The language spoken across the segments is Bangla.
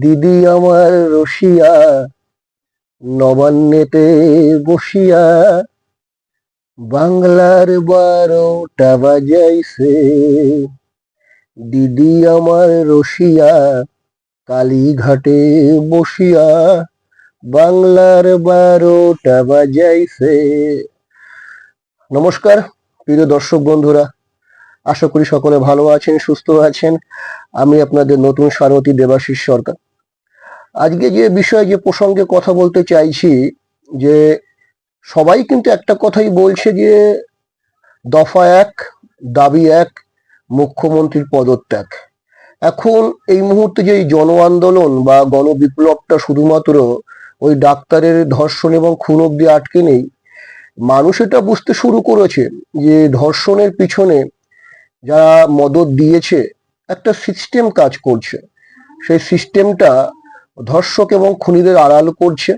দিদি আমার রসিয়া, নবান্নেতে বসিয়া বাংলার বারোটা বাজাইছে। দিদি আমার রসিয়া, কালীঘাটে বসিয়া বাংলার বারোটা বাজাইছে। নমস্কার, প্রিয় দর্শক বন্ধুরা। আশা করি সকলে ভালো আছেন, সুস্থ আছেন। আমি আপনাদের নতুন সারথী দেবাশিস সরকার। আজকে যে বিষয়ে, যে প্রসঙ্গে কথা বলতে চাইছি, যে সবাই কিন্তু একটা কথাই বলছে যে, দফা এক, দাবি এক, মুখ্যমন্ত্রীর পদত্যাগ। এখন এই মুহূর্তে যে জন আন্দোলন বা গণবিপ্লবটা শুধুমাত্র ওই ডাক্তারের ধর্ষণ এবং খুন অব্দি আটকে নেই, মানুষ এটা বুঝতে শুরু করেছে যে ধর্ষণের পিছনে যারা মদত দিয়েছে, একটা সিস্টেম কাজ করছে। সেই সিস্টেমটা ধর্ষক এবং খুনিদের আড়াল করছে,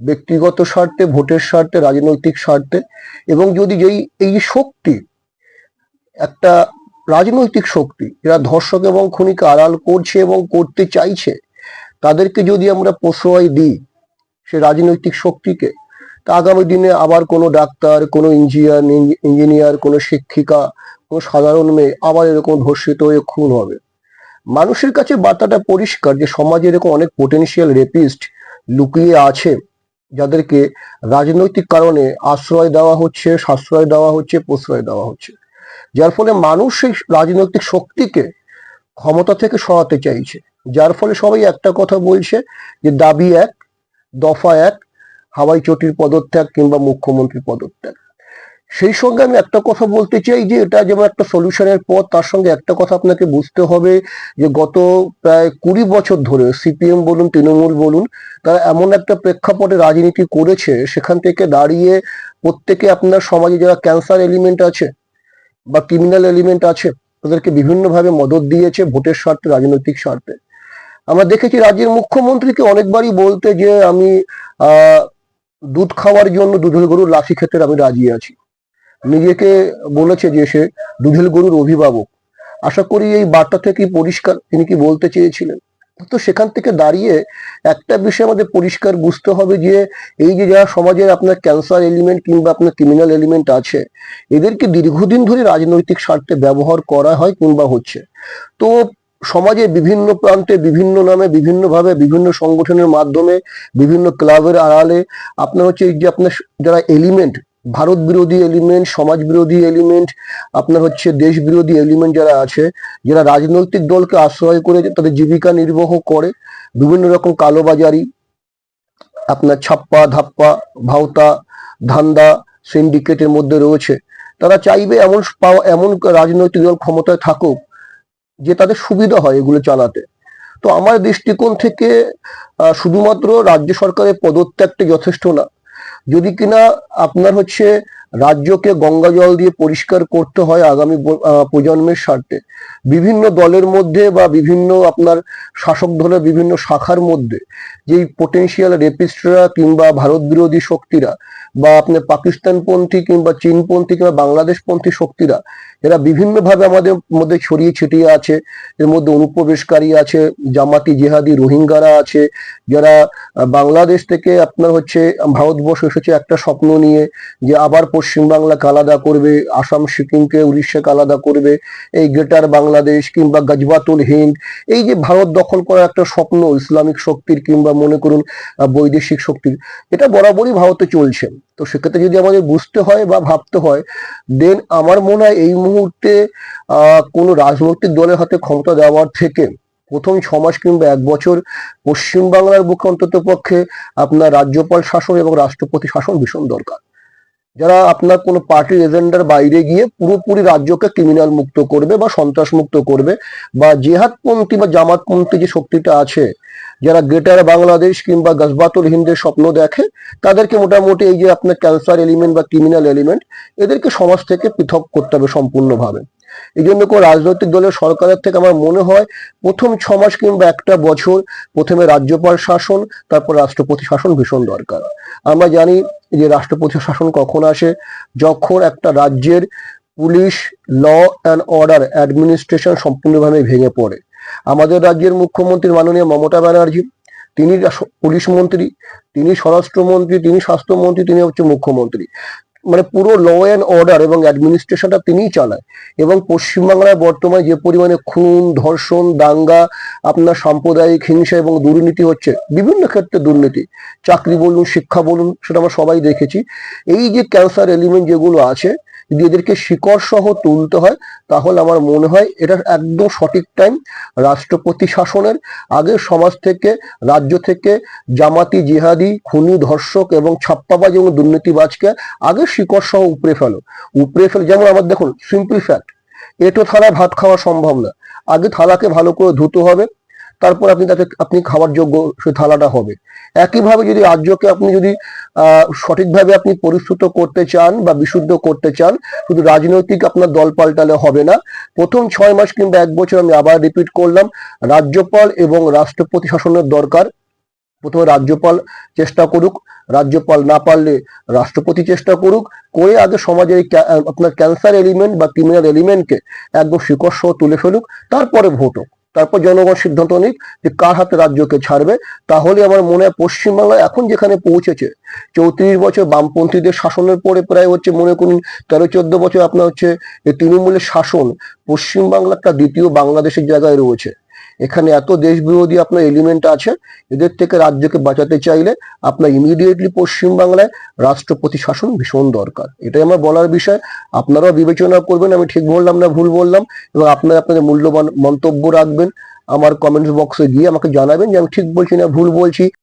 ব্যক্তিগত স্বার্থে, ভোটের স্বার্থে, রাজনৈতিক স্বার্থে, এবং যদি যেই, এই শক্তি, একটা রাজনৈতিক শক্তি, যারা ধর্ষক এবং খুনিকে আড়াল করছে এবং করতে চাইছে, তাদেরকে যদি আমরা প্রশ্রয় দিই, সে রাজনৈতিক শক্তিকে তা আগামী দিনে আবার কোনো ডাক্তার, কোনো ইঞ্জিনিয়ার ইঞ্জিনিয়ার কোনো শিক্ষিকা, কোনো সাধারণ মেয়ে আবার এরকম ধর্ষিত হয়ে খুন হবে। মানুষের কাছে বার্তাটা পরিষ্কার যে সমাজে এরকম অনেক পোটেনশিয়াল রেপিস্ট লুকিয়ে আছে, যাদেরকে রাজনৈতিক কারণে আশ্রয় দেওয়া হচ্ছে, সাশ্রয় দেওয়া হচ্ছে, প্রশ্রয় দেওয়া হচ্ছে। যার ফলে মানুষ সেই রাজনৈতিক শক্তিকে ক্ষমতা থেকে সরাতে চাইছে। যার ফলে সবাই একটা কথা বলছে যে দাবি এক, দফা এক হাওয়াই চটির পদত্যাগ কিংবা মুখ্যমন্ত্রীর পদত্যাগ। সেই সঙ্গে আমি একটা কথা বলতে চাই যে, এটা যেমন একটা সলিউশনের পথ, তার সঙ্গে একটা কথা আপনাকে বুঝতে হবে যে, গত প্রায় কুড়ি বছর ধরে সিপিএম বলুন, তৃণমূল বলুন, তারা এমন একটা প্রেক্ষাপটে রাজনীতি করেছে, সেখান থেকে দাঁড়িয়ে প্রত্যেকে আপনার সমাজে যারা ক্যান্সার এলিমেন্ট আছে বা ক্রিমিনাল এলিমেন্ট আছে, তাদেরকে বিভিন্নভাবে মদত দিয়েছে ভোটের স্বার্থে, রাজনৈতিক স্বার্থে। আমরা দেখেছি রাজ্যের মুখ্যমন্ত্রীকে অনেকবারই বলতে যে, আমি দুধ খাওয়ার জন্য দুধেল গরুর লাঠি খেতে আমি রাজি আছি। নিজেকে বলেছে যে সে দুধেল গরুর অভিভাবক। আশা করি এই বার্তা থেকে পরিষ্কার তিনি কি বলতে চেয়েছিলেন? তো সেখান থেকে দাঁড়িয়ে একটা বিষয় আমাদের পরিষ্কার বুঝতে হবে যে এই যে যারা সমাজের আপনার ক্যান্সার এলিমেন্ট কিংবা আপনার ক্রিমিনাল এলিমেন্ট আছে, এদেরকে দীর্ঘদিন ধরে রাজনৈতিক স্বার্থে ব্যবহার করা হয় কিংবা হচ্ছে। তো সমাজে বিভিন্ন প্রান্তে, বিভিন্ন নামে, বিভিন্নভাবে, বিভিন্ন সংগঠনের মাধ্যমে, বিভিন্ন ক্লাবের আড়ালে আপনার হচ্ছে এই যে আপনার যারা এলিমেন্ট, ভারত বিরোধী এলিমেন্ট, সমাজ বিরোধী এলিমেন্ট, আপনার হচ্ছে দেশ বিরোধী এলিমেন্ট যারা আছে, যারা রাজনৈতিক দলকে আশ্রয় করে তাদের জীবিকা নির্বাহ করে, বিভিন্ন রকম কালোবাজারি, আপনার ছাপ্পা, ধাপ্পা, ভাওতা, ধান্দা সিন্ডিকেটের মধ্যে রয়েছে। তারা চাইবে এমন পাওয়া, এমন রাজনৈতিক দল ক্ষমতায় থাকুক যে তাদের সুবিধা হয় এগুলো চালাতে। তো আমার দৃষ্টিকোণ থেকে শুধুমাত্র রাজ্য সরকারের পদত্যাগটা যথেষ্ট না। যদি কিনা আপনার হচ্ছে রাজ্যকে গঙ্গা জল দিয়ে পরিষ্কার করতে হয় আগামী প্রজন্মের স্বার্থে, বিভিন্ন দলের মধ্যে বা বিভিন্ন আপনার শাসক দলের বিভিন্ন শাখার মধ্যে, যেই পোটেনশিয়াল রেপিস্টরা কিংবা ভারত বিরোধী শক্তিরা বা আপনার পাকিস্তানপন্থী কিংবা চীনপন্থী কিংবা বাংলাদেশপন্থী শক্তিরা, এরা বিভিন্নভাবে আমাদের মধ্যে ছড়িয়ে ছিটিয়ে আছে। এর মধ্যে অনুপ্রবেশকারী আছে, জামাতি জেহাদি রোহিঙ্গারা আছে, যারা বাংলাদেশ থেকে আপনার হচ্ছে ভারতবর্ষ এসেছে একটা স্বপ্ন নিয়ে যে আবার পশ্চিমবাংলাকে আলাদা করবে, আসাম, সিকিমকে উড়িষ্যাকে আলাদা করবে, এই গ্রেটার বাংলাদেশ কিংবা গজবাতুল হিন্দ। এই যে ভারত দখল করার একটা স্বপ্ন ইসলামিক শক্তির কিংবা মনে করুন বৈদেশিক শক্তির, এটা বরাবরই ভারতে চলছে। তো সেক্ষেত্রে যদি আমাদের বুঝতে হয় বা ভাবতে হয় দেন আমার মনে হয় এই মুহূর্তে কোনো রাজনৈতিক দলের হাতে ক্ষমতা দেওয়ার থেকে প্রথম ছ মাস কিংবা এক বছর পশ্চিমবাংলার বুকে অন্তত পক্ষে আপনার রাজ্যপাল শাসন এবং রাষ্ট্রপতি শাসন ভীষণ দরকার। যারা আপনার কোনো পার্টির এজেন্ডার বাইরে গিয়ে পুরোপুরি রাজ্যকে ক্রিমিনাল মুক্ত করবে বা সন্ত্রাস মুক্ত করবে বা জেহাদপন্থী বা জামাতপন্থী যে শক্তিটা আছে যারা গ্রেটার বাংলাদেশ কিংবা গজবাতুল হিন্দের স্বপ্ন দেখে, তাদেরকে মোটামুটি এই যে আপনার ক্যান্সার এলিমেন্ট বা ক্রিমিনাল এলিমেন্ট এদেরকে সমাজ থেকে পৃথক করতে হবে সম্পূর্ণভাবে। এই জন্য কোনো রাজনৈতিক দলের সরকারের থেকে আমার মনে হয়, প্রথম ছ মাস কিংবা একটা বছর প্রথমে রাজ্যপাল শাসন, তারপর রাষ্ট্রপতি শাসন ভীষণ দরকার। আমরা জানি যে রাষ্ট্রপতি শাসন কখন আসে? যখন একটা রাজ্যের police law and order administration সম্পূর্ণভাবে ভেঙে পড়ে। আমাদের রাজ্যের মুখ্যমন্ত্রী মাননীয় মমতা ব্যানার্জি, তিনি পুলিশ মন্ত্রী, তিনি স্বরাষ্ট্রমন্ত্রী, তিনি স্বাস্থ্যমন্ত্রী, তিনি হচ্ছে মুখ্যমন্ত্রী। মানে পুরো ল অ্যান্ড অর্ডার এবং অ্যাডমিনিস্ট্রেশনটা তিনিই চালায়। এবং পশ্চিমবাংলায় বর্তমানে যে পরিমাণে খুন, ধর্ষণ, দাঙ্গা, আপনার সাম্প্রদায়িক হিংসা এবং দুর্নীতি হচ্ছে, বিভিন্ন ক্ষেত্রে দুর্নীতি। চাকরি বলুন, শিক্ষা বলুন, সেটা আমরা সবাই দেখেছি। এই যে ক্যান্সার এলিমেন্ট যেগুলো আছে যদি এদেরকে শিকড় সহ তুলতে হয়, তাহলে আমার মনে হয় এটা একদম সঠিক টাইম রাষ্ট্রপতি শাসনের। আগে সমাজ থেকে, রাজ্য থেকে জামাতি, জিহাদি, খুনি, ধর্ষক এবং ছাপ্পাবাজ এবং দুর্নীতিবাজকে আগে শিকড় সহ উপড়ে ফেলো। উপড়ে ফেলো, যেমন আমার দেখুন সিম্পল ফ্যাক্ট এটো থালা ভাত খাওয়া সম্ভব না। আগে থালাকে ভালো করে ধুতে হবে তারপর আপনি তাতে আপনি খাওয়ার যোগ্য সেই থালাটা হবে। একইভাবে যদি রাজ্যকে আপনি যদি সঠিকভাবে আপনি পরিশ্রুত করতে চান বা বিশুদ্ধ করতে চান, শুধু রাজনৈতিক আপনার দল পাল্টালে হবে না। প্রথম ছয় মাস কিংবা এক বছর আমি আবার রিপিট করলাম, রাজ্যপাল এবং রাষ্ট্রপতি শাসনের দরকার। প্রথমে রাজ্যপাল চেষ্টা করুক, রাজ্যপাল না পারলে রাষ্ট্রপতি চেষ্টা করুক, করে আগে সমাজের আপনার ক্যান্সার এলিমেন্ট বা ক্রিমিনাল এলিমেন্টকে একদম সহ তুলে ফেলুক, তারপরে ভোট হোক। তারপর জনগণ সিদ্ধান্ত নিক যে কার হাতে রাজ্যকে ছাড়বে। তাহলে আমার মনে হয় পশ্চিমবাংলা এখন যেখানে পৌঁছেছে, চৌত্রিশ বছর বামপন্থীদের শাসনের পরে প্রায় হচ্ছে মনে করুন তেরো, চোদ্দ বছর আপনার হচ্ছে তৃণমূলের শাসন পশ্চিমবাংলা একটা দ্বিতীয় বাংলাদেশের জায়গায় রয়েছে। এখানে এত দেশ বিরোধী আপনার এলিমেন্ট আছে, এদের থেকে রাজ্যকে বাঁচাতে চাইলে আপনার ইমিডিয়েটলি পশ্চিমবাংলায় রাষ্ট্রপতি শাসন ভীষণ দরকার। এটাই আমার বলার বিষয়। আপনারাও বিবেচনা করবেন, আমি ঠিক বললাম না, ভুল বললাম, এবং আপনারা আপনাদের মূল্যবান মন্তব্য রাখবেন। আমার কমেন্টস বক্সে গিয়ে আমাকে জানাবেন যে আমি ঠিক বলছি না, ভুল বলছি।